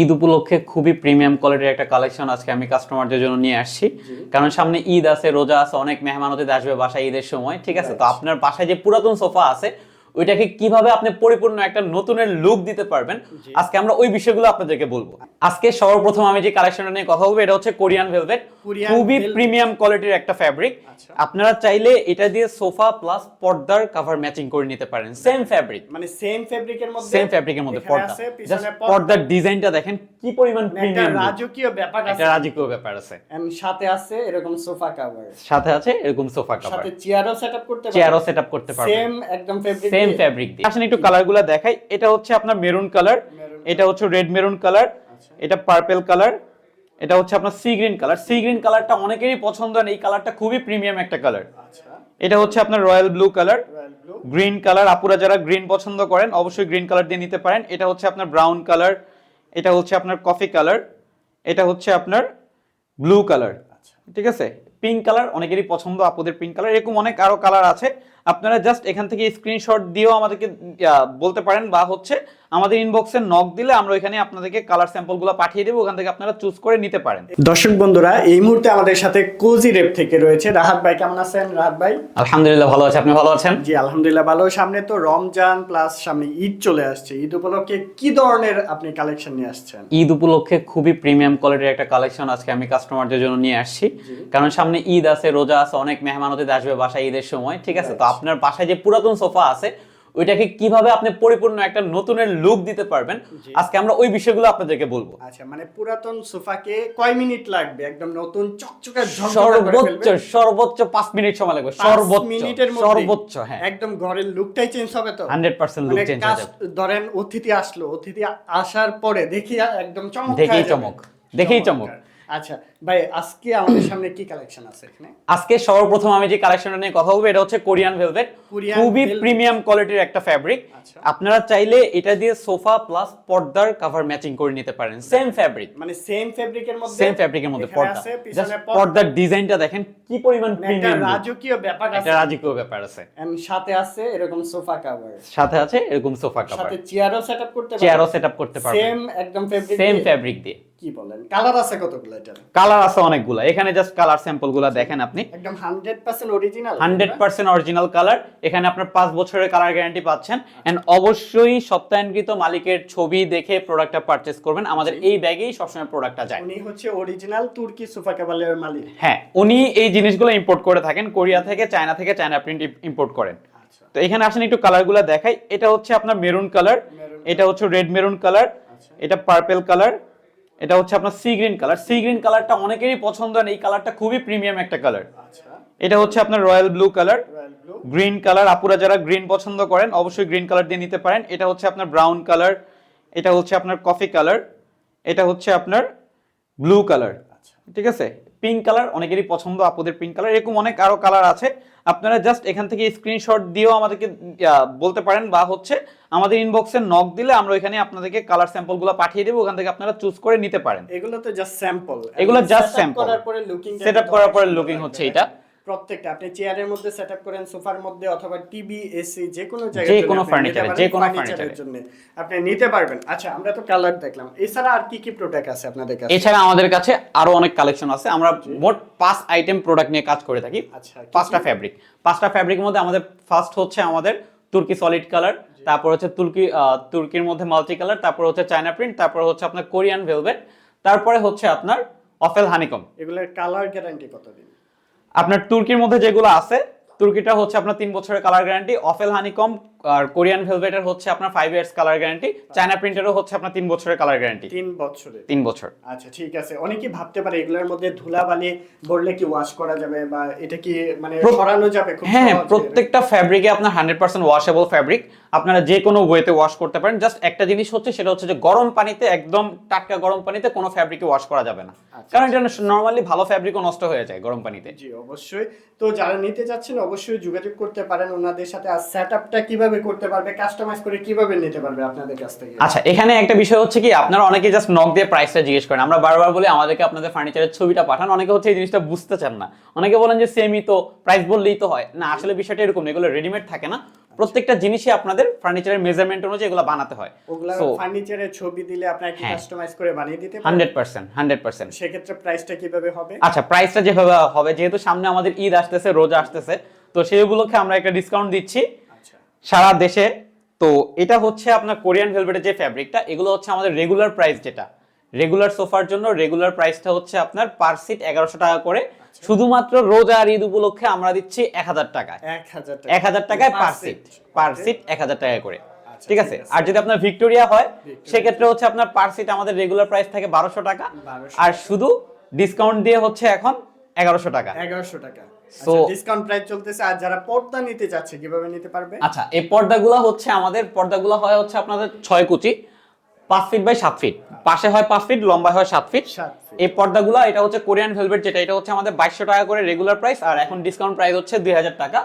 ঈদ উপলক্ষে খুবই প্রিমিয়াম কোয়ালিটির একটা কালেকশন আজকে আমি কাস্টমারদের জন্য নিয়ে আসছি। কারণ সামনে ঈদ আছে রোজা আছে অনেক মেহমান অতিথি আসবে বাসায় ঈদের সময় ঠিক আছে? তো আপনার বাসায় যে পুরাতন সোফা আছে ওইটাকে কীভাবে আপনি পরিপূর্ণ একটা নতুনের লুক দিতে পারবেন আজকে আমরা ওই বিষয়গুলো আপনাদেরকে বলব। আজকে সর্বপ্রথম আমি যে কালেকশনটা নিয়ে কথা বলব এটা হচ্ছে কোরিয়ান ভেলভেট খুবই প্রিমিয়াম কোয়ালিটির একটা ফ্যাব্রিক আচ্ছা। আপনারা চাইলে এটা দিয়ে সোফা প্লাস পর্দার কভার ম্যাচিং করে নিতে পারেন। সেম ফ্যাব্রিক মানে সেম ফেব্রিকের মধ্যে সেম ফ্যাব্রিকের মধ্যে পর্দা। পর্দার ডিজাইনটা দেখেন কি পরিমাণ মানে প্রিমিয়াম রাজকীয় ব্যাপার আছে। একটা রাজকীয় ব্যাপার আছে। And সাথে আছে এরকম সোফা কভার সাথে আছে এরকম সোফা কভার সাথে চেয়ারও সেটআপ করতে পারবেন। চেয়ারও সেটআপ করতে পারবেন। সেম একদম ফেব্রিক সেম ফ্যাব্রিক দিয়ে। আসেন একটু কালারগুলো দেখাই। এটা হচ্ছে আপনার মেরুন কালার এটা হচ্ছে রেড মেরুন কালার। এটা পার্পল কালার এটা হচ্ছে আপনার sea green colour sea green কালারটা অনেকেরই পছন্দ হয় এই কালারটা খুবই প্রিমিয়াম একটা কালার আচ্ছা। এটা হচ্ছে আপনার royal blue colour green colour আপুরা যারা গ্রিন পছন্দ করেন অবশ্যই গ্রিন কালার দিয়ে নিতে পারেন। এটা হচ্ছে আপনার ব্রাউন কালার এটা হচ্ছে আপনার কফি কালার এটা হচ্ছে আপনার ব্লু কালার আচ্ছা। ঠিক আছে? পিঙ্ক কালার অনেকেরই পছন্দ আপুদের পিঙ্ক কালার এরকম অনেক আরও কালার আছে। আপনারা জাস্ট এখান থেকে স্ক্রিনশট দিয়েও আমাদেরকে বলতে পারেন বা হচ্ছে আমাদের ইনবক্সে নক দিলে আমরা ওইখানে আপনাদেরকে কালার স্যাম্পলগুলো পাঠিয়ে দেবো ওখান থেকে আপনারা চুজ করে নিতে পারেন। দর্শক বন্ধুরা এই মুহূর্তে আমাদের সাথে কোজি রেপ থেকে রয়েছে রাহাত ভাই কেমন আছেন রাহাত ভাই? আলহামদুলিল্লাহ ভালো আছে। আপনি ভালো আছেন? জি আলহামদুলিল্লাহ ভালো। সামনে তো রমজান প্লাস সামনে ঈদ চলে আসছে। ঈদ উপলক্ষে কি ধরনের আপনি কালেকশন নিয়ে আসছেন? ঈদ উপলক্ষে খুবই প্রিমিয়াম কোয়ালিটির একটা কালেকশন আজকে আমি কাস্টমারদের জন্য নিয়ে আসছি। কারণ সামনে ঈদ আছে রোজা আছে অনেক মেহমান অতিথি আসবে বাসায় ঈদের সময় ঠিক আছে? তো আপনার বাসায় যে পুরাতন সোফা আছে ওইটাকে কীভাবে আপনি পরিপূর্ণ একটা নতুনের লুক দিতে পারবেন আজকে আমরা ওই বিষয়গুলো আপনাদেরকে বলব। আচ্ছা মানে পুরাতন সোফাকে কয় মিনিট লাগবে? একদম নতুন চকচকে সর্বোচ্চ সর্বোচ্চ পাঁচ মিনিট সময় লাগবে সর্বোচ্চ মিনিটের মধ্যে। সর্বোচ্চ হ্যাঁ। একদম ঘরের লুকটাই চেঞ্জ হবে তো? হান্ড্রেড পার্সেন্ট লুক চেঞ্জ যাবে। ধরেন অতিথি আসলো অতিথি আসার পরে দেখি একদম চমক যাবে। চমক, দেখেই চমক। আচ্ছা ভাই আজকে আমাদের সামনে কি কালেকশন আছে এখানে? আজকে সর্বপ্রথম আমি যে কালেকশনটা নিয়ে কথা বলব এটা হচ্ছে কোরিয়ান ভেলভেট খুবই প্রিমিয়াম কোয়ালিটির একটা ফ্যাব্রিক আচ্ছা। আপনারা চাইলে এটা দিয়ে সোফা প্লাস পর্দার কভার ম্যাচিং করে নিতে পারেন। সেম ফ্যাব্রিক মানে সেম ফেব্রিকের মধ্যে সেম ফ্যাব্রিকের মধ্যে পর্দা। পর্দার ডিজাইনটা দেখেন কি পরিমাণ মানে প্রিমিয়াম রাজকীয় ব্যাপার আছে। একটা রাজকীয় ব্যাপার আছে। And সাথে আছে এরকম সোফা কভার সাথে আছে এরকম সোফা কভার সাথে চেয়ারও সেটআপ করতে পারবেন। চেয়ারও সেটআপ করতে পারবেন। সেম একদম ফেব্রিক সেম ফ্যাব্রিক দিয়ে। কি বলেন? কালার আছে কতগুলো এটার? কালার আছে অনেকগুলো। এখানে জাস্ট কালার দেখেন আপনি। একদম 100% original hundred percent original colour এখানে আপনার পাঁচ বছরের কালার গ্যারান্টি পাচ্ছেন। এন্ড অবশ্যই সপ্তাহান্তকৃত মালিকের ছবি দেখে প্রোডাক্টটা পারচেজ করবেন। আমাদের এই ব্যাগেই সবসময় প্রোডাক্টটা যায়। উনি হচ্ছে অরিজিনাল তুর্কি সোফা মালিক। হ্যাঁ উনি এই জিনিসগুলো ইম্পোর্ট করে থাকেন। কোরিয়া থেকে চায়না থেকে চায়না প্রিন্ট ইম্পোর্ট করেন। আচ্ছা। তো এখানে আসেন একটু কালারগুলো দেখাই। এটা হচ্ছে আপনার মেরুন কালার এটা হচ্ছে রেড মেরুন কালার আচ্ছা। এটা পার্পল কালার এটা হচ্ছে আপনার sea green colour sea green কালারটা অনেকেরই পছন্দ হয় এই কালারটা খুবই প্রিমিয়াম একটা কালার আচ্ছা। এটা হচ্ছে আপনার royal blue colour royal blue green colour আপুরা যারা গ্রিন পছন্দ করেন অবশ্যই গ্রিন কালার দিয়ে নিতে পারেন। এটা হচ্ছে আপনার ব্রাউন কালার এটা হচ্ছে আপনার কফি কালার এটা হচ্ছে আপনার ব্লু কালার আচ্ছা। ঠিক আছে? পিঙ্ক কালার অনেকেরই পছন্দ আপুদের পিঙ্ক কালার এরকম অনেক আরও কালার আছে। আপনারা জাস্ট এখান থেকে স্ক্রিনশট দিয়েও আমাদেরকে বলতে পারেন বা হচ্ছে আমাদের ইনবক্সে নক দিলে আমরা ওইখানে আপনাদেরকে কালার স্যাম্পলগুলো পাঠিয়ে দেব ওখান থেকে আপনারা চুজ করে নিতে পারেন। এগুলো তো জাস্ট স্যাম্পল এগুলো জাস্ট স্যাম্পল সেটআপ করার পরে লুকিং হচ্ছে এটা। প্রত্যেকটা। আপনি চেয়ারের মধ্যে সেটআপ করেন সোফার মধ্যে অথবা টিভি এসি যে কোনো জায়গায় যে কোনো এ, যে কোনো এ। জন্য। আপনি নিতে পারবেন। আচ্ছা আমরা তো কালার দেখলাম। এছাড়া আর কি কি প্রোডাক্ট আছে আপনাদের কাছে? এছাড়া আমাদের কাছে আরও অনেক কালেকশন আছে। আমরা মোট পাঁচ আইটেম প্রোডাক্ট নিয়ে কাজ করে থাকি। আচ্ছা পাঁচটা? ফ্যাব্রিক পাঁচটা ফ্যাব্রিকের মধ্যে আমাদের ফার্স্ট হচ্ছে আমাদের তুর্কি সলিড কালার তারপর হচ্ছে তুর্কি তুর্কির মধ্যে মাল্টি কালার তারপর হচ্ছে চায়না প্রিন্ট তারপর হচ্ছে আপনার কোরিয়ান ভেলভেট তারপরে হচ্ছে আপনার অফেল হানিকম এগুলোর কালার গ্যারান্টি কতদিন? আপনার তুর্কির মধ্যে যেগুলো আছে তুর্কিটা হচ্ছে আপনার তিন বছরের কালার গ্যারান্টি অফেল হানিকম আর কোরিয়ান ভেলভেটের হচ্ছে আপনার five years colour guarantee China প্রিন্টেরও হচ্ছে আপনার তিন বছরের কালার গ্যারান্টি তিন বছরে? তিন বছর। আচ্ছা ঠিক আছে। অনেকেই ভাবতে পারে এগুলোর মধ্যে ধুলাবালি বললে কি ওয়াশ করা যাবে বা এটা কি মানে সরানো যাবে খুব হ্যাঁ প্রত্যেকটা ফ্যাব্রিকে আপনার হান্ড্রেড পার্সেন্ট ওয়াশেবল ফ্যাব্রিক আপনারা যে কোনো ওয়েতে ওয়াশ করতে পারেন। জাস্ট একটা জিনিস হচ্ছে সেটা হচ্ছে যে গরম পানিতে একদম টাটকা গরম পানিতে কোনো ফ্যাব্রিকে ওয়াশ করা যাবে না। আচ্ছা। কারণ এটা নর্মালি ভালো ফ্যাব্রিকও নষ্ট হয়ে যায় গরম পানিতে। জি অবশ্যই। তো যারা নিতে চাচ্ছেন অবশ্যই যোগাযোগ করতে পারেন ওনাদের সাথে। আর সেটআপটা কীভাবে করতে পারবে কাস্টমাইজ করে কীভাবে নিতে পারবে আপনাদের কাছ থেকে? আচ্ছা এখানে একটা বিষয় হচ্ছে কি আপনারা অনেকে জাস্ট নক দিয়ে প্রাইসটা জিজ্ঞেস করেন। আমরা বারবার বলি আমাদেরকে আপনাদের ফার্নিচারের ছবিটা পাঠান। অনেকে হচ্ছে এই জিনিসটা বুঝতে চান না। অনেকে বলেন যে সেমই তো প্রাইস বললেই তো হয়। না আসলে বিষয়টা এরকম এগুলো রেডিমেড থাকে না। প্রত্যেকটা জিনিসই আপনাদের ফার্নিচারের মেজারমেন্ট অনুযায়ী এগুলো বানাতে হয়। ওগুলা ফার্নিচারের ছবি দিলে আপনারা কি হ্যাঁ। কাস্টমাইজ করে বানিয়ে দিতে পারেন? হান্ড্রেড পার্সেন্ট হান্ড্রেড পার্সেন্ট সেক্ষেত্রে প্রাইসটা কীভাবে হবে? আচ্ছা প্রাইসটা যেভাবে হবে যেহেতু সামনে আমাদের ঈদ আসতেছে রোজা আসতেছে তো সেই উপলক্ষে আমরা একটা ডিসকাউন্ট দিচ্ছি। সারা দেশে। তো এটা হচ্ছে আপনার কোরিয়ান ভেলভেটের যে ফ্যাব্রিকটা এগুলো হচ্ছে আমাদের রেগুলার প্রাইস যেটা। রেগুলার সোফার জন্য রেগুলার প্রাইসটা হচ্ছে আপনার পার সিট এগারোশো টাকা করে। শুধুমাত্র রোজা আর ঈদ উপলক্ষে আমরা দিচ্ছি এক হাজার টাকায়। এক হাজার টাকা। এক হাজার টাকায় পার সিট পার সিট এক হাজার টাকা করে। আচ্ছা, ঠিক আছে। আর যদি আপনার ভিক্টোরিয়া হয় সেক্ষেত্রে হচ্ছে আপনার পার সিট আমাদের রেগুলার প্রাইস থাকে বারোশো টাকা। আর শুধু ডিসকাউন্ট দিয়ে হচ্ছে এখন এগারোশো টাকা। এগারোশো টাকা। So- ডিসকাউন্ট প্রাইস চলতেছে আর যারা পর্দা নিতে চাচ্ছে কীভাবে নিতে পারবে? আচ্ছা এই পর্দাগুলো হচ্ছে আমাদের পর্দাগুলো হয় হচ্ছে আপনাদের ছয় কুচি পাঁচ ফিট বাই সাত ফিট পাশে হয় পাঁচ ফিট লম্বা হয় সাত ফিট এই পর্দাগুলো এটা হচ্ছে কোরিয়ান ভেলভেট যেটা এটা হচ্ছে আমাদের বাইশশো টাকা করে রেগুলার প্রাইস আর এখন ডিসকাউন্ট প্রাইস হচ্ছে দুই হাজার টাকা।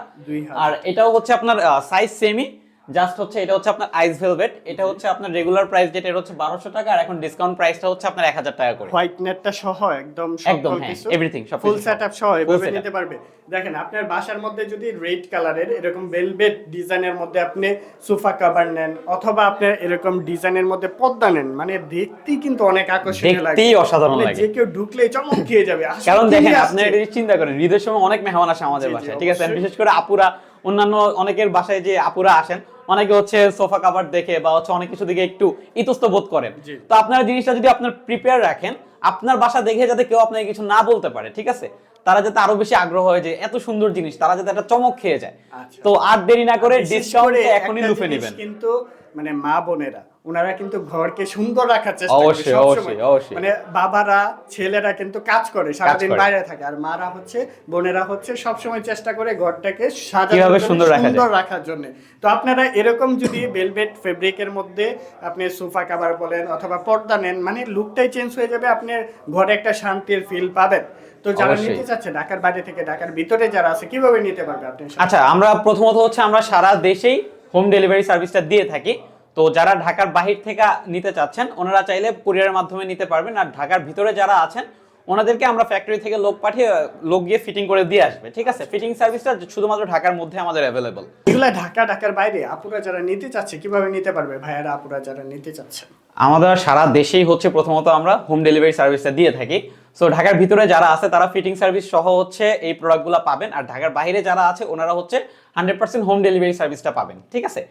আর এটাও হচ্ছে আপনার সাইজ সেমি জাস্ট হচ্ছে এটা হচ্ছে আপনার আইস ভেলভেট এটা হচ্ছে আপনার রেগুলার প্রাইস যেটা এটা হচ্ছে বারোশো টাকা আর এখন ডিসকাউন্ট প্রাইসটা হচ্ছে আপনার এক হাজার টাকা করে। হোয়াইট নেটটা সহ একদম একদম, হ্যাঁ, everything, সব ফুল সহ। সেটআপ সহ এভাবে নিতে পারবে। দেখেন আপনার বাসার মধ্যে যদি রেড কালারের এরকম ভেলভেট ডিজাইনের মধ্যে আপনি সোফা কভার নেন অথবা আপনার এরকম ডিজাইনের মধ্যে পর্দা নেন মানে দেখতেই কিন্তু অনেক আকর্ষণীয় লাগে। দেখতেই অসাধারণ মানে লাগে। যে কেউ ঢুকলে চমক খেয়ে যাবে কারণ দেখেন? আপনি এটা চিন্তা করেন ঈদের সময় অনেক মেহমান আসে আমাদের বাসায় ঠিক আছে? বিশেষ করে আপুরা অন্যান্য অনেকের বাসায় যে আপুরা আসেন অনেকে হচ্ছে সোফা কাভার দেখে বা হচ্ছে অনেক কিছু দিকে একটু ইতস্ত বোধ করেন। তো আপনার জিনিসটা যদি আপনার প্রিপেয়ার রাখেন আপনার বাসা দেখে যাতে কেউ আপনাকে কিছু না বলতে পারে ঠিক আছে? তারা যাতে আরও বেশি আগ্রহ হয় যে এত সুন্দর জিনিস তারা যাতে একটা চমক খেয়ে যায়। আচ্ছা। তো আর দেরি না করে ডিসকাউন্টে এখনই লুফে নেবেন। কিন্তু মানে মা বোনেরা ওনারা কিন্তু ঘরকে সুন্দর রাখার চেষ্টা করে অবশ্যই। অবশ্যই। মানে বাবারা ছেলেরা কিন্তু কাজ করে সারাদিন বাইরে থাকে। আর মারা হচ্ছে বোনেরা হচ্ছে সবসময় চেষ্টা করে ঘরটাকে সাজানোর সুন্দর সুন্দর রাখার জন্য। তো আপনারা এরকম যদি ভেলভেট ফেব্রিকের মধ্যে আপনি সোফা কাভার বলেন অথবা পর্দা নেন মানে লুকটাই চেঞ্জ হয়ে যাবে আপনার ঘরে একটা শান্তির ফিল পাবেন। তো যারা। নিতে চাচ্ছে ঢাকার বাইরে থেকে ঢাকার ভিতরে যারা আছে কীভাবে নিতে পারবে আপনি? আচ্ছা আমরা প্রথমত হচ্ছে আমরা সারা দেশেই হোম ডেলিভারি সার্ভিসটা দিয়ে থাকি। তো যারা ঢাকার বাহির থেকে নিতে চাচ্ছেন ওনারা চাইলে কুরিয়ারের মাধ্যমে নিতে পারবেন। আর ঢাকার ভিতরে যারা আছেন ওনাদেরকে আমরা ফ্যাক্টরি থেকে লোক পাঠিয়ে লোক গিয়ে ফিটিং করে দিয়ে আসবে। ঠিক আছে? ফিটিং সার্ভিসটা শুধুমাত্র ঢাকার মধ্যে আমাদের অ্যাভেলেবল এগুলা ঢাকা ঢাকার বাইরে আপুরা যারা নিতে চাচ্ছে কীভাবে নিতে পারবে? ভাইয়ারা আপুরা যারা নিতে চাচ্ছে। আমাদের সারা দেশেই হচ্ছে প্রথমত আমরা হোম ডেলিভারি সার্ভিসটা দিয়ে থাকি। সো ঢাকার ভিতরে যারা আছে তারা ফিটিং সার্ভিস সহ হচ্ছে এই প্রোডাক্টগুলো পাবেন। আর ঢাকার বাইরে যারা আছে ওনারা হচ্ছে হান্ড্রেড পার্সেন্ট হোম ডেলিভারি সার্ভিসটা পাবেন ঠিক আছে?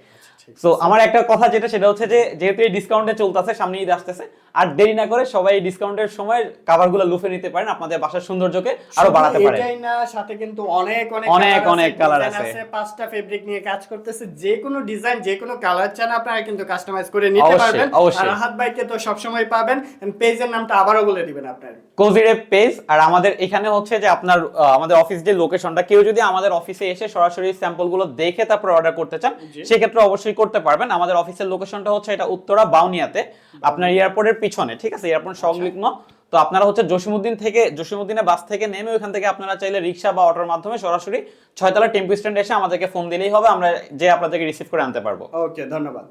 সো আমার একটা কথা যেটা সেটা হচ্ছে যে যেহেতু এই ডিসকাউন্টে চলতেছে সামনে ঈদ আসতেছে আর দেরি না করে সবাই এই ডিসকাউন্টের সময় কাভারগুলো লুফে নিতে পারেন আপনাদের বাসার সৌন্দর্যকে আরও বাড়াতে পারেন। এটাই না সাথে কিন্তু অনেক অনেক অনেক অনেক আছে, আছে। পাঁচটা ফেব্রিক নিয়ে কাজ করতেছে যে কোনো ডিজাইন যে কোনো কালার চান আপনারা কিন্তু কাস্টমাইজ করে নিতে পারবেন। আর রাহাত ভাইকে তো সবসময় পাবেন পেজের নামটা আবারও বলে দিবেন আপনার। কোজিরে পেজ আর আমাদের এখানে হচ্ছে যে আপনার আমাদের অফিস যে লোকেশনটা কেউ যদি আমাদের অফিসে এসে সরাসরি স্যাম্পল গুলো দেখে তারপর অর্ডার করতে চান। সেক্ষেত্রে অবশ্যই করতে পারবেন। আমাদের অফিসের লোকেশনটা হচ্ছে এটা উত্তরা বাউনিয়াতে আপনার এয়ারপোর্টের পিছনে ঠিক আছে? এয়ারপোর্ট সংলগ্ন। তো আপনারা হচ্ছে জসিমুদ্দিন থেকে জসিমুদ্দিনের বাস থেকে নেমে ওখান থেকে আপনারা চাইলে রিক্সা বা অটোর মাধ্যমে সরাসরি ছয়তলা টেম্পু স্ট্যান্ড এসে আমাদেরকে ফোন দিলেই হবে আমরা যে আপনাদেরকে রিসিভ করে আনতে পারব। ওকে ধন্যবাদ।